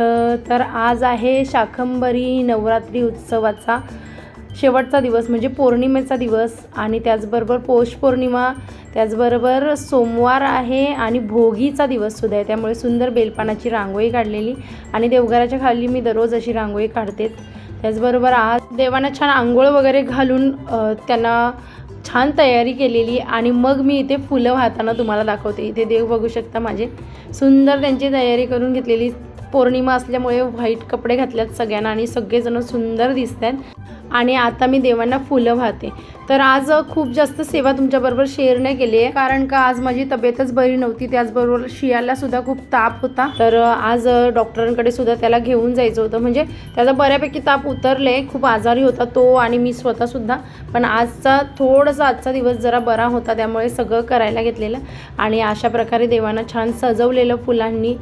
तर आज आहे शाकंभरी नवरात्री उत्सवाचा शेवटचा दिवस म्हणजे पौर्णिमेचा दिवस. आणि त्याचबरोबर पौष पौर्णिमा त्याचबरोबर सोमवार आहे आणि भोगीचा दिवससुद्धा आहे. त्यामुळे सुंदर बेलपानाची रांगोळी काढलेली आणि देवघराच्या खाली मी दररोज अशी रांगोळी काढतेच त्याचबरोबर आज देवांना छान आंघोळ वगैरे घालून त्यांना छान तयारी केलेली आणि मग मी इथे फुलं वाहताना तुम्हाला दाखवते. इथे देव बघू शकता माझे सुंदर त्यांची तयारी करून घेतलेली पौर्णिमा असल्यामुळे व्हाईट कपडे घातल्यात सगळ्यांना आणि सगळेजण सुंदर दिसत आहेत आणि आता मी देवांना फुलं वाहते. तर आज खूप जास्त सेवा तुमच्याबरोबर शेअर नाही केली आहे. कारण का आज माझी तब्येतच बरी नव्हती. त्याचबरोबर शियाला सुद्धा खूप ताप होता. तर आज डॉक्टरांकडे सुद्धा त्याला घेऊन जायचं होतं. म्हणजे त्याचा बऱ्यापैकी ताप उतरले. खूप आजारी होता तो आणि मी स्वतःसुद्धा पण आजचा थोडासा आजचा दिवस जरा बरा होता. त्यामुळे सगळं करायला घेतलेलं. आणि अशा प्रकारे देवांना छान सजवलेलं फुलांनी.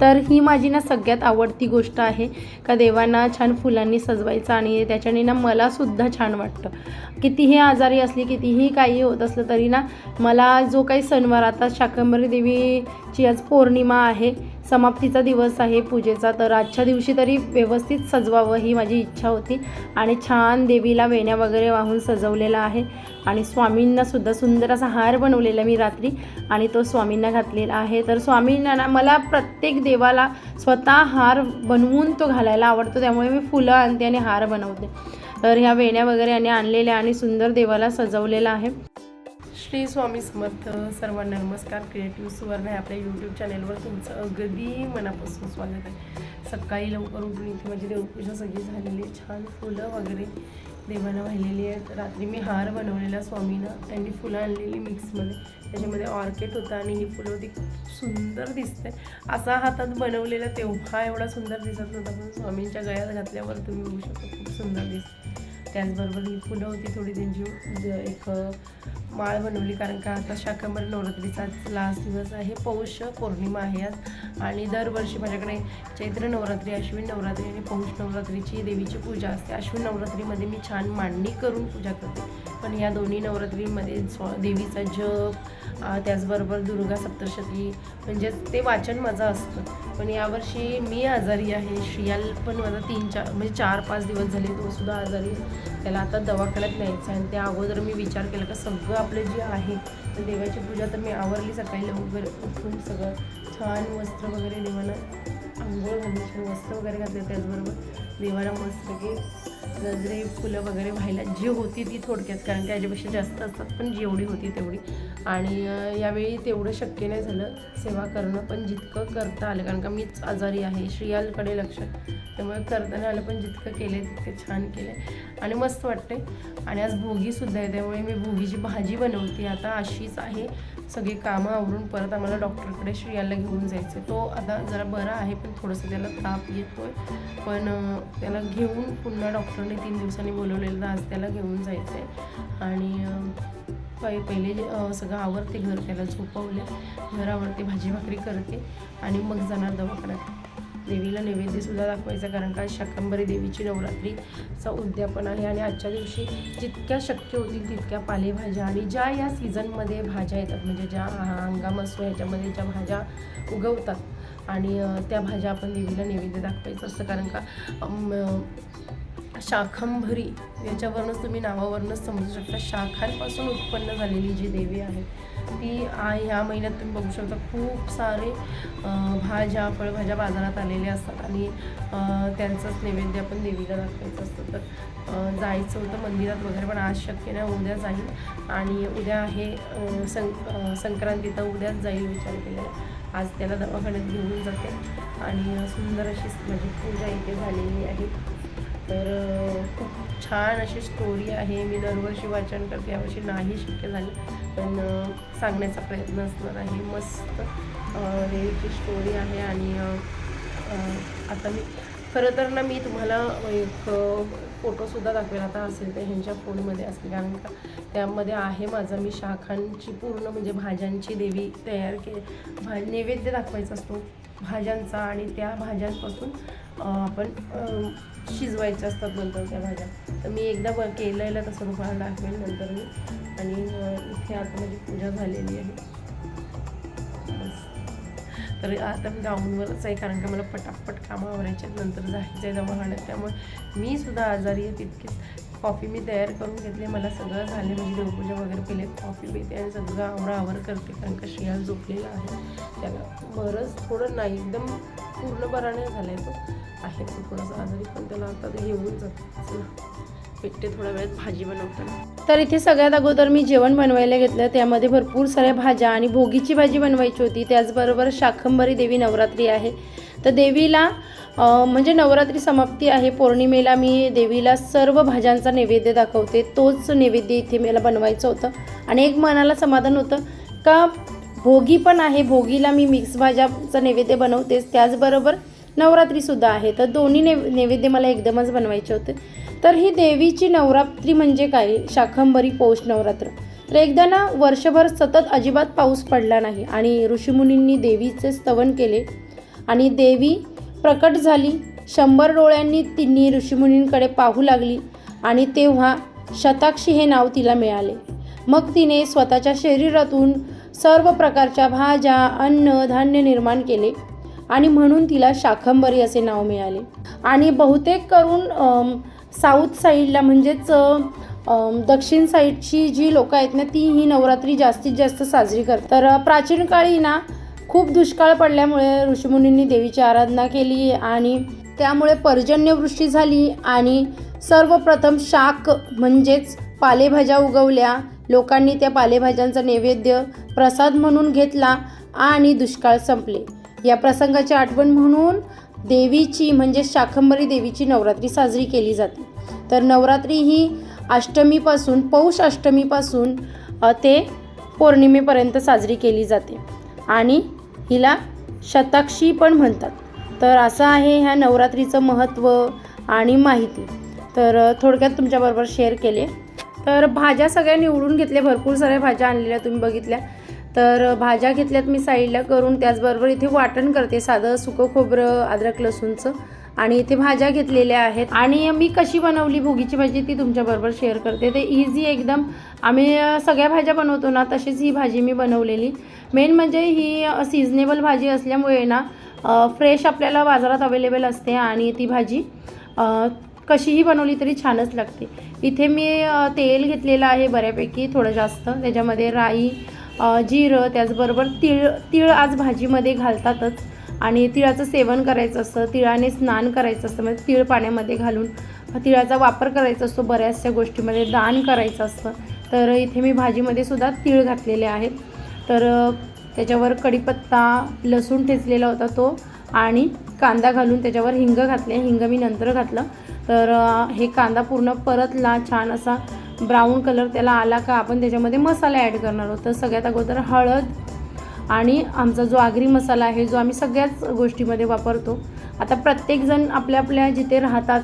तर ही माझी ना सगळ्यात आवडती गोष्ट आहे. का देवांना छान फुलांनी सजवायचं आणि त्याच्याने ना मलासुद्धा छान वाटतं. कितीही आजारी असली कितीही काही होत असलं तरी ना मला जो काही सणवार आता शाकंभरी देवीची आज पौर्णिमा आहे समाप्तीचा दिवस आहे पूजेचा तर आजच्या दिवशी तरी व्यवस्थित सजवावं ही माझी इच्छा होती. आणि छान देवीला वेण्या वगैरे वाहून सजवलेला आहे. आणि स्वामींनासुद्धा सुंदर असा हार बनवलेला मी रात्री आणि तो स्वामींना घातलेला आहे. तर स्वामींना ना मला प्रत्येक देवाला स्वतः हार बनवून तो घालायला आवडतो. त्यामुळे मी फुलं आणते आणि हार बनवते. तर ह्या वेण्या वगैरे आणि आणलेल्या आणि सुंदर देवाला सजवलेला आहे. श्री स्वामी समर्थ सर्वांना नमस्कार. क्रिएटिव्ह सुवर्ण आहे आपल्या यूट्यूब चॅनेलवर तुमचं अगदी मनापासून स्वागत आहे. सकाळी लवकर उठून इथे माझी देवपूजा सगळी झालेली आहे. छान फुलं वगैरे देवाला वाहिलेली आहेत. रात्री मी हार बनवलेला स्वामीनं. त्यांनी फुलं आणलेली मिक्समध्ये. त्याच्यामध्ये ऑर्किड होता आणि ही फुलं होती. सुंदर दिसते असा हातात बनवलेला तेव्हा एवढा सुंदर दिसत नव्हता पण स्वामींच्या गळ्यात घातल्यावर तुम्ही बघू शकता खूप सुंदर दिसते त्याचबरोबर ही फुलं होती थोडी त्यांची म्हणजे एक माळ बनवली कारण का आता शाकंबर नवरात्रीचा लास्ट दिवस आहे. पौष पौर्णिमा आहे आज. आणि दरवर्षी माझ्याकडे चैत्र नवरात्री अश्विन नवरात्री आणि पौष नवरात्रीची देवीची पूजा असते. अश्विन नवरात्रीमध्ये मी छान मांडणी करून पूजा करते. पण या दोन्ही नवरात्रीमध्ये स्व देवीचा जप त्याचबरोबर दुर्गा सप्तशती म्हणजे ते वाचन माझं असतं. पण यावर्षी मी आजारी आहे. श्रियाल पण माझा तीन चार म्हणजे चार पाच दिवस झाले तो सुद्धा आजारी त्याला आता दवाखान्यात न्यायचं आहे. आणि त्या अगोदर मी विचार केला का सगळं आपलं जे आहे तर देवाची पूजा तर मी आवरली सकाळी लवकर उठून सगळं छान वस्त्र वगैरे देवाला आंघोळ घालून छान वस्त्र वगैरे घातले त्याचबरोबर देवाला मस्त की गजरे फुलं वगैरे व्हायला जी होती ती थोडक्यात कारण की याच्यापेक्षा जास्त असतात पण जेवढी होती तेवढी. आणि यावेळी तेवढं शक्य नाही झालं सेवा करणं पण जितकं करता आलं कारण का मीच आजारी आहे श्रियालकडे लक्ष. त्यामुळे करताना आलं पण जितकं केलं तितकं छान केलं आणि मस्त वाटते आणि आज भोगीसुद्धा आहे त्यामुळे मी भोगीची भाजी बनवते. आता अशीच आहे. सगळी कामं आवरून परत आम्हाला डॉक्टरकडे श्रियाला घेऊन जायचं तो आता जरा बरा आहे पण थोडंसं त्याला ताप येतो आहे पण त्याला घेऊन पुन्हा डॉक्टर डॉक्टरने तीन दिवसांनी बोलवलेलं तर आज त्याला घेऊन जायचं आहे आणि अं, पहि पहिले सगळं आवरते घर त्याला झोपवले. घरावरती भाजी भाकरी करते आणि मग जाणार दवाखान्यात. देवीला नैवेद्यसुद्धा दाखवायचा कारण का शाकंभरी देवीची नवरात्रीचा उद्यापन आहे आणि आजच्या दिवशी जितक्या शक्य होतील तितक्या पालेभाज्या आणि ज्या या सीझनमध्ये भाज्या येतात म्हणजे ज्या हंगाम असतो ह्याच्यामध्ये ज्या भाज्या उगवतात आणि त्या भाज्या आपण देवीला नैवेद्य दाखवायचं असतं कारण का शाखंभरी. याच्यावरूनच तुम्ही नावावरूनच समजू शकता. शाखांपासून उत्पन्न झालेली जी देवी आहे ती ह्या महिन्यात तुम्ही बघू शकता खूप सारे भाज्या फळभाज्या बाजारात आलेल्या असतात आणि त्यांचंच नैवेद्य आपण देवीला दाखवायचं असतं. तर जायचं होतं मंदिरात वगैरे पण आज शक्य नाही उद्या जाईल. आणि उद्या आहे सं संक्रांती तर उद्याच जाईल विचार केलेला आज त्याला दवाखान्यात घेऊन जाते. आणि सुंदर अशी माझी पूजा इथे झालेली आहे. तर खूप छान अशी स्टोरी आहे. मी दरवर्षी वाचन करते. यावर्षी नाही शक्य झाली. पण सांगण्याचा प्रयत्न असणार आहे. मस्त अ, देवीची स्टोरी आहे आणि आता मी खरं तर ना मी तुम्हाला एक फोटोसुद्धा दाखवेल आता असेल तर ह्यांच्या फोनमध्ये असेल. कारण का त्यामध्ये आहे माझा मी शाखांची पूर्ण म्हणजे भाज्यांची देवी तयार केली भा नैवेद्य दाखवायचा असतो. भाज्यांचा आणि त्या भाज्यांपासून आपण शिजवायच्या असतात नंतर त्या भाज्या. तर मी एकदा ब केलेलं तसं तुम्हाला दाखवेल नंतर मी. आणि इथे आता माझी पूजा झालेली आहे. तर आता मी गाऊनवरच आहे कारण का मला पटापट कामं आवरायच्या नंतर जायचं आहे दवाखान्यात. त्यामुळे मी सुद्धा आजारी आहे तितकीच. कॉफी मी तयार करून घेतली. मला सगळं झाले. म्हणजे देवपूजा वगैरे केले. कॉफी पिते आणि सगळं आवरावर करते कारण का शियाळ झोपलेला आहे. त्याला बरंच थोडं नाही एकदम पूर्ण बरा झाला आहे तो. आहे तो थोडासा आजारी पण त्याला आता ते येऊन जातं. पेटते थोड्या वेळात भाजी बनवताना. तर इथे सगळ्यात अगोदर मी जेवण बनवायला घेतलं. त्यामध्ये भरपूर साऱ्या भाज्या आणि भोगीची भाजी बनवायची होती. त्याचबरोबर शाकंभरी देवी नवरात्री आहे. तर देवीला म्हणजे नवरात्री समाप्ती आहे. पौर्णिमेला मी देवीला सर्व भाज्यांचा नैवेद्य दाखवते. तोच नैवेद्य इथे मला बनवायचं होतं. आणि एक मनाला समाधान होतं का भोगी पण आहे. भोगीला मी मिक्स भाज्याचं नैवेद्य बनवतेच. त्याचबरोबर नवरात्रीसुद्धा आहे. तर दोन्ही नै नैवेद्य मला एकदमच बनवायचे होते. तर ही देवीची नवरात्री म्हणजे काय? शाकंभरी पौष नवरात्र. तर एकदा ना वर्षभर सतत अजिबात पाऊस पडला नाही. आणि ऋषीमुनींनी देवीचे स्तवन केले. आणि देवी प्रकट झाली. शंभर डोळ्यांनी तिन्ही ऋषीमुनींकडे पाहू लागली आणि तेव्हा शताक्षी हे नाव तिला मिळाले. मग तिने स्वतःच्या शरीरातून सर्व प्रकारच्या भाज्या अन्न धान्य निर्माण केले आणि म्हणून तिला शाखंबरी असे नाव मिळाले. आणि बहुतेक करून साऊथ साईडला म्हणजेच दक्षिण साईडची जी लोकं आहेत ना ती ही नवरात्री जास्तीत जास्त साजरी करतात. तर प्राचीन काळी ना खूप दुष्काळ पडल्यामुळे ऋषीमुनींनी देवीची आराधना केली आणि त्यामुळे पर्जन्यवृष्टी झाली आणि सर्वप्रथम शाक म्हणजेच पालेभाज्या उगवल्या. लोकांनी त्या पालेभाज्यांचा नैवेद्य प्रसाद म्हणून घेतला आणि दुष्काळ संपले. या प्रसंगाची आठवण म्हणून देवीची म्हणजे शाकंभरी देवीची नवरात्री साजरी केली जाते. तर नवरात्री ही अष्टमीपासून पौष अष्टमीपासून ते पौर्णिमेपर्यंत साजरी केली जाते. आणि हिला शताक्षी पण म्हणतात. तर असं आहे ह्या नवरात्रीचं महत्त्व आणि माहिती. तर थोडक्यात तुमच्याबरोबर शेअर केले. तर भाज्या सगळ्या निवडून घेतल्या. भरपूर साऱ्या भाज्या आणलेल्या तुम्ही बघितल्या. तर भाज्या घेतल्यात मी साईडला करून. त्याचबरोबर इथे वाटण करते. साधं सुकं खोबरं अद्रक लसूणचं. आणि इथे भाज्या घेतलेल्या आहेत. आणि मी कशी बनवली भोगीची भाजी ती तुमच्याबरोबर शेअर करते. ते इझी एकदम आम्ही सगळ्या भाज्या बनवतो ना तशीच ही भाजी मी बनवलेली. मेन म्हणजे ही सीझनेबल भाजी असल्यामुळे ना फ्रेश आपल्याला बाजारात अवेलेबल असते आणि ती भाजी कशीही बनवली तरी छानच लागते. इथे मी तेल घेतलेलं आहे बऱ्यापैकी थोडं जास्त. त्याच्यामध्ये राई जिरं त्याचबरोबर तिळ तिळ आज भाजीमध्ये घालतातच. आणि तिळाचं सेवन करायचं असतं तिळाने स्नान करायचं असतं म्हणजे तिळ पाण्यामध्ये घालून. तिळाचा वापर करायचा असतो बऱ्याचशा गोष्टीमध्ये दान करायचं असतं. तर इथे मी भाजीमध्ये सुद्धा तिळ घातलेले आहेत. तर त्याच्यावर कढीपत्ता लसूण ठेचलेला होता तो आणि कांदा घालून त्याच्यावर हिंग घातले. हिंग मी नंतर घातलं. तर हे कांदा पूर्ण परतला छान असा ब्राऊन कलर त्याला आला का आपण त्याच्यामध्ये मसाला ॲड करणार आहोत. तर सगळ्यात अगोदर हळद आणि आमचा जो आगरी मसाला आहे जो आम्ही सगळ्याच गोष्टीमध्ये वापरतो आता प्रत्येकजण आपल्या आपल्या जिथे राहतात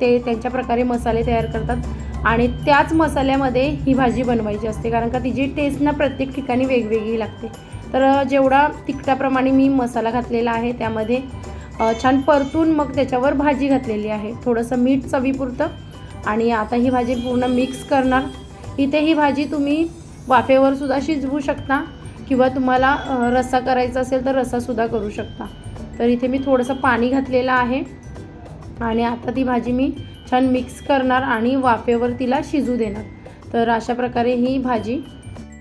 ते त्यांच्या प्रकारे मसाले तयार करतात आणि त्याच मसाल्यामध्ये ही भाजी बनवायची असते. कारण का तिची टेस्ट ना प्रत्येक ठिकाणी वेगवेगळी लागते. तर जेवढा तिखटाप्रमाणे मी मसाला घातलेला आहे त्यामध्ये छान परतून मग त्याच्यावर भाजी घातलेली आहे. थोडंसं मीठ चवीपुरतं आणि आता ही भाजी पूर्ण मिक्स करणार. इथे ही भाजी तुम्ही वाफेवर सुद्धा शिजवू शकता. किंवा तुम्हाला रस्सा करायचा असेल तर रस्सासुद्धा करू शकता. तर इथे मी थोडंसं पाणी घातलेलं आहे आणि आता ती भाजी मी छान मिक्स करणार आणि वाफेवर तिला शिजू देणार. तर अशा प्रकारे ही भाजी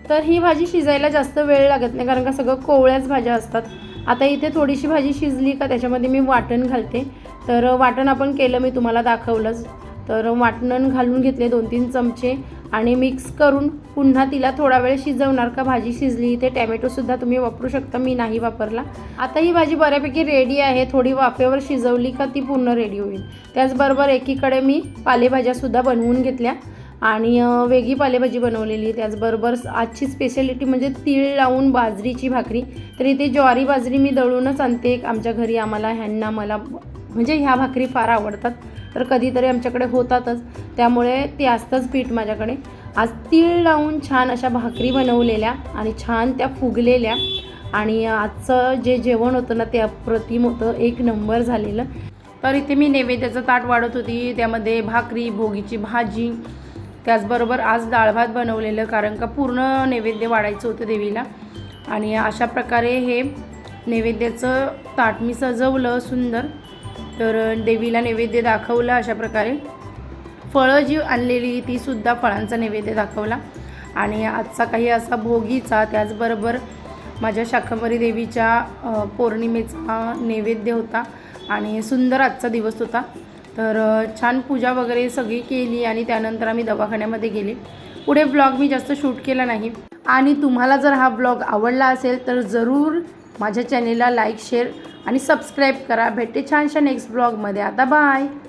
तर ही भाजी शिजायला जास्त वेळ लागत नाही कारण का सगळं कोवळ्याच भाज्या असतात. आता इथे थोडीशी भाजी शिजली का त्याच्यामध्ये मी वाटण घालते. तर वाटण आपण केलं मी तुम्हाला दाखवलंच. तर वाटण घालून घेतले दोन तीन चमचे. आणि मिक्स करून पुन्हा तिला थोडा वेळ शिजवणार का? भाजी शिजली इथे टॅमॅटोसुद्धा तुम्ही वापरू शकता. मी नाही वापरला. आता ही भाजी बऱ्यापैकी रेडी आहे. थोडी वाफेवर शिजवली का ती पूर्ण रेडी होईल. त्याचबरोबर एकीकडे मी पालेभाज्यासुद्धा बनवून घेतल्या. आणि वेगळी पालेभाजी बनवलेली. त्याचबरोबर आजची स्पेशालिटी म्हणजे तीळ लावून बाजरीची भाकरी. तर इथे ज्वारी बाजरी मी दळूनच आणते. आमच्या घरी आम्हाला ह्यांना मला म्हणजे ह्या भाकरी फार आवडतात. तर कधीतरी आमच्याकडे होतातच. त्यामुळे ते असतंच पीठ माझ्याकडे. आज तीळ लावून छान अशा भाकरी बनवलेल्या आणि छान त्या फुगलेल्या. आणि आजचं जे जेवण होतं ना ते अप्रतिम होतं. एक नंबर झालेलं. तर इथे मी नैवेद्याचं ताट वाढत होती. त्यामध्ये भाकरी भोगीची भाजी त्याचबरोबर आज डाळ भात बनवलेलं कारण का पूर्ण नैवेद्य वाढायचं होतं देवीला. आणि अशा प्रकारे हे नैवेद्याचं ताट मी सजवलं सुंदर. तर देवीला नैवेद्य दाखवलं अशा प्रकारे. फळं जी आणलेली तीसुद्धा फळांचा नैवेद्य दाखवला. आणि आजचा काही असा भोगीचा त्याचबरोबर माझ्या शाकंभरी देवीच्या पौर्णिमेचा नैवेद्य होता. आणि सुंदर आजचा दिवस होता. तर छान पूजा वगैरे सगळी केली आणि त्यानंतर आम्ही दवाखान्यामध्ये गेले. पुढे ब्लॉग मी जास्त शूट केला नाही. आणि तुम्हाला जर हा ब्लॉग आवडला असेल तर जरूर माझ्या चॅनेलला लाईक शेअर आणि सबस्क्राईब करा. भेटते छानशा नेक्स्ट ब्लॉगमध्ये आता बाय